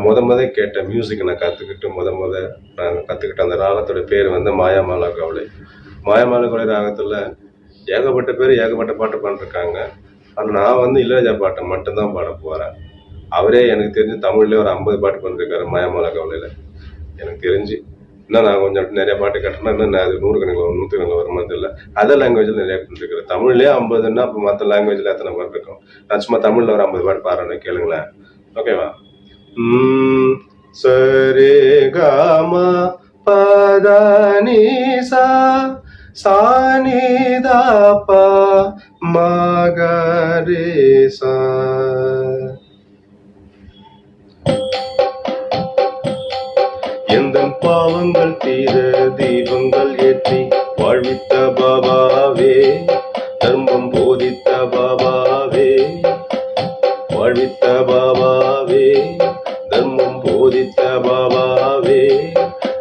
நான் முத முத கேட்ட மியூசிக் நான் கற்றுக்கிட்டு முத முத நான் கற்றுக்கிட்ட அந்த ராகத்தோட பேர் வந்து மாயாமாலா கவலை. மாயாமாலா கவலை ராகத்தில் ஏகப்பட்ட பேர் ஏகப்பட்ட பாட்டு பாடிருக்காங்க. ஆனால் நான் வந்து இளையராஜா பாட்டை மட்டும்தான் பாட போகிறேன் அவரே எனக்கு தெரிஞ்சு தமிழ்லேயே ஒரு ஐம்பது பாட்டு பண்ணிருக்காரு மாயாமாலா கவலையில். எனக்கு தெரிஞ்சு. இன்னும் நான் கொஞ்சம் நிறைய பாட்டு கட்டினா இன்னும் நான் அது நூறு கணக்கில் நூற்று கணக்கில் வருமா தெரியல அதர் லாங்குவேஜில் நிறைய பண்ணிருக்கிறேன் தமிழ்லேயே ஐம்பதுன்னா அப்போ மற்ற லாங்குவேஜில் எத்தனை பாட்டு இருக்கும்? நான் சும்மா தமிழில் ஒரு ஐம்பது பாட்டு பாடுறேன்னு கேளுங்களேன். ஓகேவா சரே காமா பதானி சா சானி தாப்பா மகரே சா எந்தன் பாவங்கள் தீர தீபங்கள்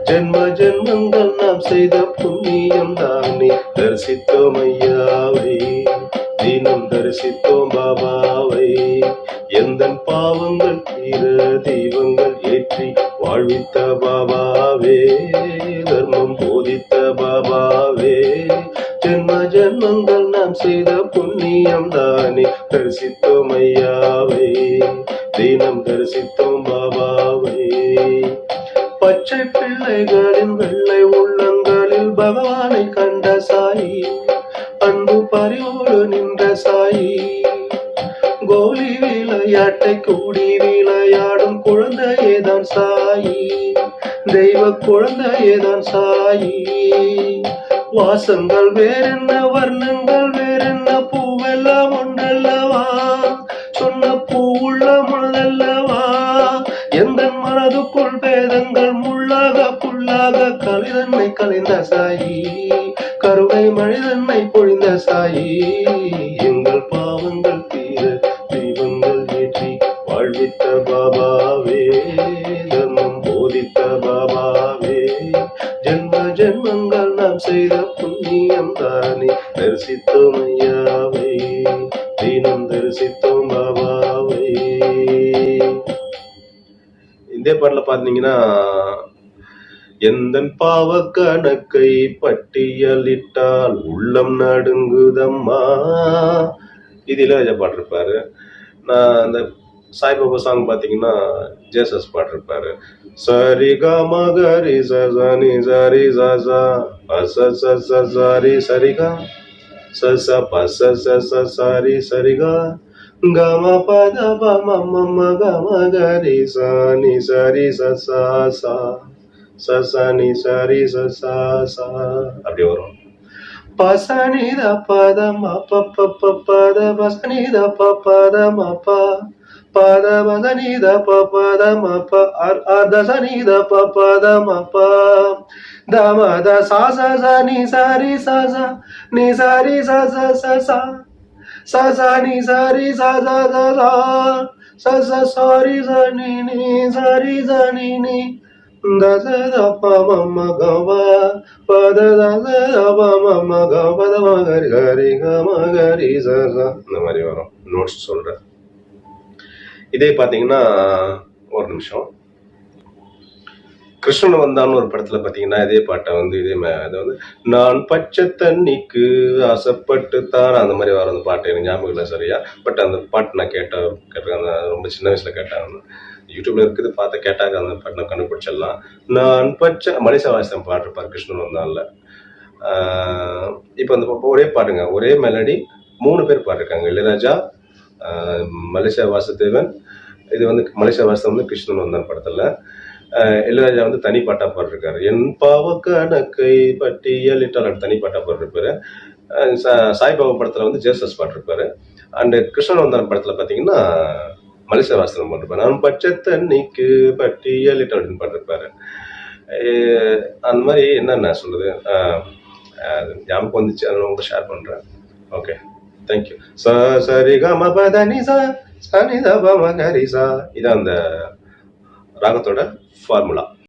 ஜென்ம ஜென்மங்கள் நாம் செய்த புண்ணியம் தானே. தரிசித்தோம் ஐயாவை தினம் தரிசித்தோம் பாபாவை. எந்த பாவங்கள் தீர தெய்வங்கள் ஏற்றி வாழ்வித்த பாபாவே தர்மம் போதித்த பாபாவே. ஜென்ம ஜென்மங்கள் நாம் செய்த புண்ணியம் தானே. தரிசித்த பச்சை வெள்ளை உள்ளங்களில் பகவானை கண்ட சாயி அன்பு பறிவோடு நின்ற சாயி. கோலி விளையாட்டை கூடி விளையாடும் குழந்தையேதான் சாயி தெய்வ குழந்தையேதான் சாயி. வாசங்கள் வேறென்ன வர்ணங்கள் வேறென்ன பூவெல்லாம் ஒன்றல்லவா? சொன்ன பூ உள்ள மனதல்லவா எந்த மனதுக்குள் வேதங்கள் புல்லாக கலைந்த சாயி. கருணை மனிதன்மை பொழிந்த சாயி. எங்கள் பாவங்கள் தீர தெய்வங்கள் ஏற்றி வாழ்வித்த பாபாவே தர்மம் போதித்த பாபாவே. ஜென்ம ஜென்மங்கள் நாம் செய்த புண்ணியம் தானே தரிசித்தோம் ஐயாவை. தினம் தரிசித்தோம் பாபாவை. இந்த பாட்டில் பார்த்தீங்கன்னா எந்த பாவ கணக்கை பட்டியலிட்டால் உள்ளம் நடுங்குதம்மா? இதில் இளையராஜா பாடிருப்பாரு. நான் அந்த சாய்பாபா சாங் பார்த்தீங்கன்னா ஜேசஸ் பாட்டிருப்பாரு சரி கா மகரி சரி சரி சசா பச சாரி சரிகா சச பச சச சாரி சரிகா கம பத பம மம கம கரி சானி சரி சசா சா. சசனி சரி சசா அப்படி வரும். பசனித பதம் அப்ப பத பசனித பதம் அப்பா. பத பசனித பதம் அப்ப. அர்தசனித பதம் அப்பா. தம த சாச நி சரி சச நி சரி சச சசா சச நி சரி சச சசா சச சாரி சனி நீ சரி சனி நீ. దశ దప్ప మమ్మ గవ పద దశ దప మమ్మ గపద మగరి హరి గమగరి స இந்த மாதிரி வரும் நோட்ஸ் சொல்கிறேன் இதே பார்த்தீங்கன்னா ஒரு நிமிஷம் கிருஷ்ணன் வந்தான்னு ஒரு படத்துல பாத்தீங்கன்னா இதே பாட்டை வந்து இதே மா- அது வந்து நான் பச்சை தண்ணிக்கு ஆசைப்பட்டு தான் அந்த மாதிரி வர அந்த பாட்டு எனக்கு ஞாபகம் இல்லை சரியா? பட் அந்த பாட்டு நான் கேட்டேன் கேட்டிருக்கேன். அந்த ரொம்ப சின்ன வயசுல கேட்டேன் யூடியூப்ல இருக்குது பார்த்து கேட்டாங்க. அந்த பாட்டு நான் கண்டுபிடிச்சிடலாம். நான் பச்சை மனிஷா வாசன் பாடிருப்பார் கிருஷ்ணன் வந்தான்ல இப்போ அந்த ஒரே பாட்டுங்க. ஒரே மெலடி மூணு பேர் பாடிருக்காங்க. இளையராஜா மலேசியா வாசுதேவன். இது வந்து மலேசியா வாசம் வந்து கிருஷ்ணன் வந்தான் படத்தில். இளையராஜா வந்து தனி பாட்டா பாடிருக்காரு என் பாவ கணக்கை பட்டியலிட்டால் தனி பாட்டா பாடிருப்பாரு சா- சாய்பாபா படத்தில் வந்து ஜேசஸ் பாடிருப்பாரு. அண்டு கிருஷ்ணன் படத்தில் பார்த்தீங்கன்னா பாத்தீங்கன்னா மலேசியா வாசனம் பாடிருப்பாரு. நான் பச்சை தண்ணிக்கு பட்டியலிட்டால் அப்படின்னு பாடிருப்பாரு. அந்த மாதிரி என்னென்ன சொல்லுது ஞாபகம் வந்துச்சு. அதை உங்க ஷேர் பண்ணுறேன் ஓகே தேங்க்யூ ச சரி க ம ப த நி ச ச நி த ப ம க ரி சா. இதான் அந்த ராகத்தோட ஃபார்முலா